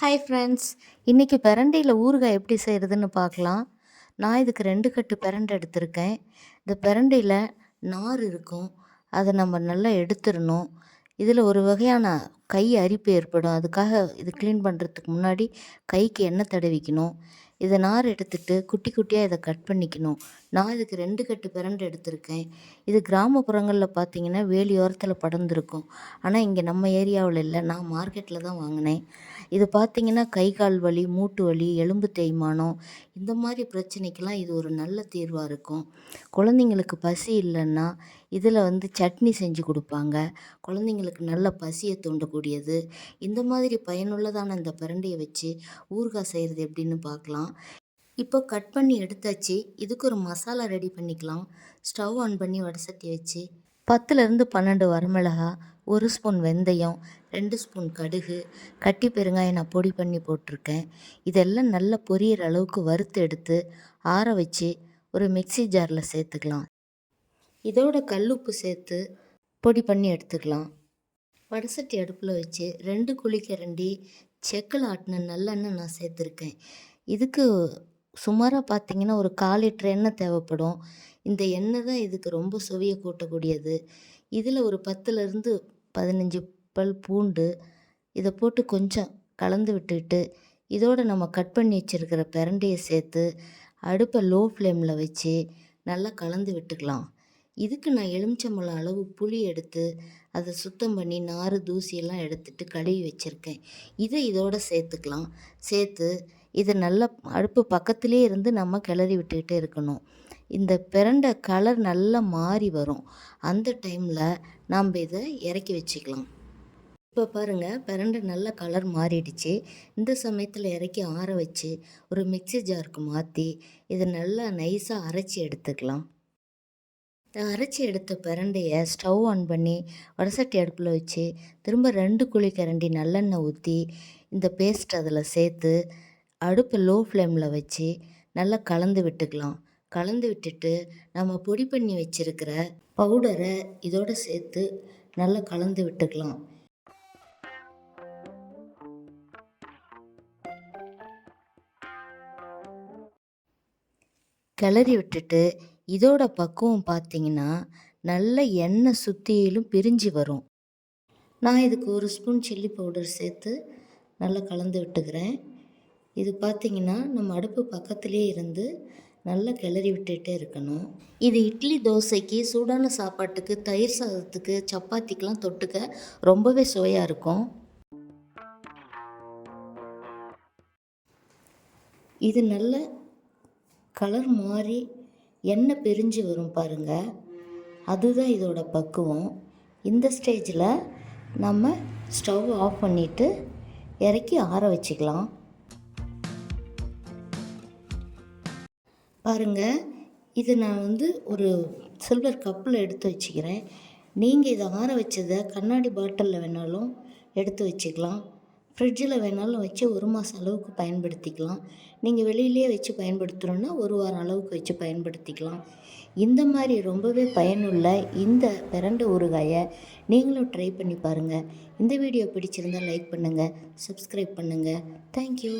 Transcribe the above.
Hi friends இன்றைக்கி பிரண்டையில் ஊறுகாய் எப்படி செய்கிறதுன்னு பார்க்கலாம். நான் இதுக்கு ரெண்டு கட்டு பிரண்டை எடுத்திருக்கேன். இந்த பிரண்டையில் நார் இருக்கும். அதை நம்ம நல்லா எடுத்துடணும். இதில் ஒரு வகையான கை அரிப்பு ஏற்படும். அதுக்காக இது க்ளீன் பண்ணுறதுக்கு முன்னாடி கைக்கு எண்ணெய் தடவிக்கணும். இதை நார் எடுத்துட்டு குட்டி குட்டியாக இதை கட் பண்ணிக்கணும். நான் இதுக்கு ரெண்டு கட்டு பிரண்டு எடுத்திருக்கேன். இது கிராமப்புறங்களில் பார்த்தீங்கன்னா வேலியோரத்தில் படர்ந்துருக்கும். ஆனால் இங்கே நம்ம ஏரியாவில் இல்லை. நான் மார்க்கெட்டில் தான் வாங்கினேன். இது பார்த்தீங்கன்னா கை கால் வலி மூட்டு வலி எலும்பு தேய்மானம் இந்த மாதிரி பிரச்சனைக்கெல்லாம் இது ஒரு நல்ல தீர்வாக இருக்கும். குழந்தைங்களுக்கு பசி இல்லைன்னா இதில் வந்து சட்னி செஞ்சு கொடுப்பாங்க. குழந்தைங்களுக்கு நல்ல பசியை தூண்டக்கூடியது. இந்த மாதிரி பயனுள்ளதான இந்த பிரண்டையை வச்சு ஊறுகாய் செய்கிறது எப்படின்னு பார்க்கலாம் இப்போ கட் பண்ணி எடுத்தாச்சு. இதுக்கு ஒரு மசாலா ரெடி பண்ணிக்கலாம். ஸ்டவ் ஆன் பண்ணி வடசட்டி வச்சு. பத்துலேருந்து பன்னெண்டு வரமிளகா ஒரு ஸ்பூன் வெந்தயம் ரெண்டு ஸ்பூன் கடுகு கட்டி பெருங்காயம் நான் பொடி பண்ணி போட்டிருக்கேன். இதெல்லாம் நல்லா பொரியிற அளவுக்கு வறுத்து எடுத்து ஆற வச்சு ஒரு மிக்ஸி ஜாரில் சேர்த்துக்கலாம். இதோட கல்லுப்பு சேர்த்து பொடி பண்ணி எடுத்துக்கலாம். வடசட்டி அடுப்பில் வச்சு ரெண்டு குழிக்கரண்டி செக்கில் ஆட்டின நல்லெண்ணெய் நான் சேர்த்துருக்கேன். இதுக்கு சுமாராக பார்த்தீங்கன்னா ஒரு கால் லிட்டர் எண்ணெய் தேவைப்படும். இந்த எண்ணெய் தான் இதுக்கு ரொம்ப சுவையை கூட்டக்கூடியது. இதில் ஒரு பத்துலேருந்து பதினஞ்சு பல் பூண்டு இதை போட்டு கொஞ்சம் கலந்து விட்டுட்டு இதோடு நம்ம கட் பண்ணி வச்சுருக்கிற பிரண்டையை சேர்த்து அடுப்பை லோ ஃப்ளேமில் வச்சு நல்லா கலந்து விட்டுக்கலாம். இதுக்கு நான் எலுமிச்சம்பழம் அளவு புளி எடுத்து அதை சுத்தம் பண்ணி நார் தூசியெல்லாம் எடுத்துட்டு கழுவி வச்சுருக்கேன். இதை இதோட சேர்த்துக்கலாம். சேர்த்து இது நல்லா அடுப்பு பக்கத்திலே இருந்து நம்ம கிளறி விட்டுக்கிட்டே இருக்கணும். இந்த பிரண்டை கலர் நல்லா மாறி வரும். அந்த டைமில் நாம் இதை இறக்கி வச்சுக்கலாம். இப்போ பாருங்கள் பிரண்டை நல்ல கலர் மாறிடுச்சு. இந்த சமயத்தில் இறக்கி ஆற வச்சு ஒரு மிக்ஸி ஜாருக்கு மாற்றி இதை நல்லா நைஸாக அரைச்சி எடுத்துக்கலாம். அரைச்சி எடுத்த பிரண்டையை ஸ்டவ் ஆன் பண்ணி வடசட்டி அடுப்பில் வச்சு திரும்ப ரெண்டு குழி கரண்டி நல்லெண்ணெய் ஊற்றி இந்த பேஸ்ட் அதில் சேர்த்து அடுப்பை லோ ஃப்ளேமில் வச்சு நல்லா கலந்து விட்டுக்கலாம். கலந்து விட்டுட்டு நம்ம பொடி பண்ணி வச்சுருக்கிற பவுடரை இதோடு சேர்த்து நல்லா கலந்து விட்டுக்கலாம். கிளறி விட்டுட்டு இதோட பக்குவம் பார்த்தீங்கன்னா நல்ல எண்ணெய் சுற்றியிலும் பிரிஞ்சு வரும். நான் இதுக்கு ஒரு ஸ்பூன் சில்லி பவுடர் சேர்த்து நல்லா கலந்து விட்டுக்கிறேன். இது பார்த்திங்கன்னா நம்ம அடுப்பு பக்கத்துலேயே இருந்து நல்லா கிளறி விட்டுகிட்டே இருக்கணும். இது இட்லி தோசைக்கு சூடான சாப்பாட்டுக்கு தயிர் சாதத்துக்கு சப்பாத்திக்கெலாம் தொட்டுக்க ரொம்பவே சுவையாக இருக்கும். இது நல்ல கலர் மாறி எண்ணெய் பிரிஞ்சு வரும் பாருங்கள் அதுதான் இதோட பக்குவம். இந்த ஸ்டேஜில் நம்ம ஸ்டவ் ஆஃப் பண்ணிவிட்டு இறக்கி ஆற வச்சுக்கலாம். பாருங்கள் இது நான் வந்து ஒரு சில்வர் கப்பில் எடுத்து வச்சுக்கிறேன். நீங்கள் இதை ஆற வச்சதை கண்ணாடி பாட்டிலில் வேணாலும் எடுத்து வச்சுக்கலாம். ஃப்ரிட்ஜில் வேணாலும் வச்சு ஒரு மாதம் அளவுக்கு பயன்படுத்திக்கலாம். நீங்கள் வெளியிலே வச்சு பயன்படுத்துகிறோன்னா ஒரு வாரம் அளவுக்கு வச்சு பயன்படுத்திக்கலாம். இந்த மாதிரி ரொம்பவே பயனுள்ள இந்த பிறண்ட ஊறுகாயை நீங்களும் ட்ரை பண்ணி பாருங்கள் இந்த வீடியோ பிடிச்சிருந்தால் லைக் பண்ணுங்கள் சப்ஸ்கிரைப் பண்ணுங்கள் தேங்க்யூ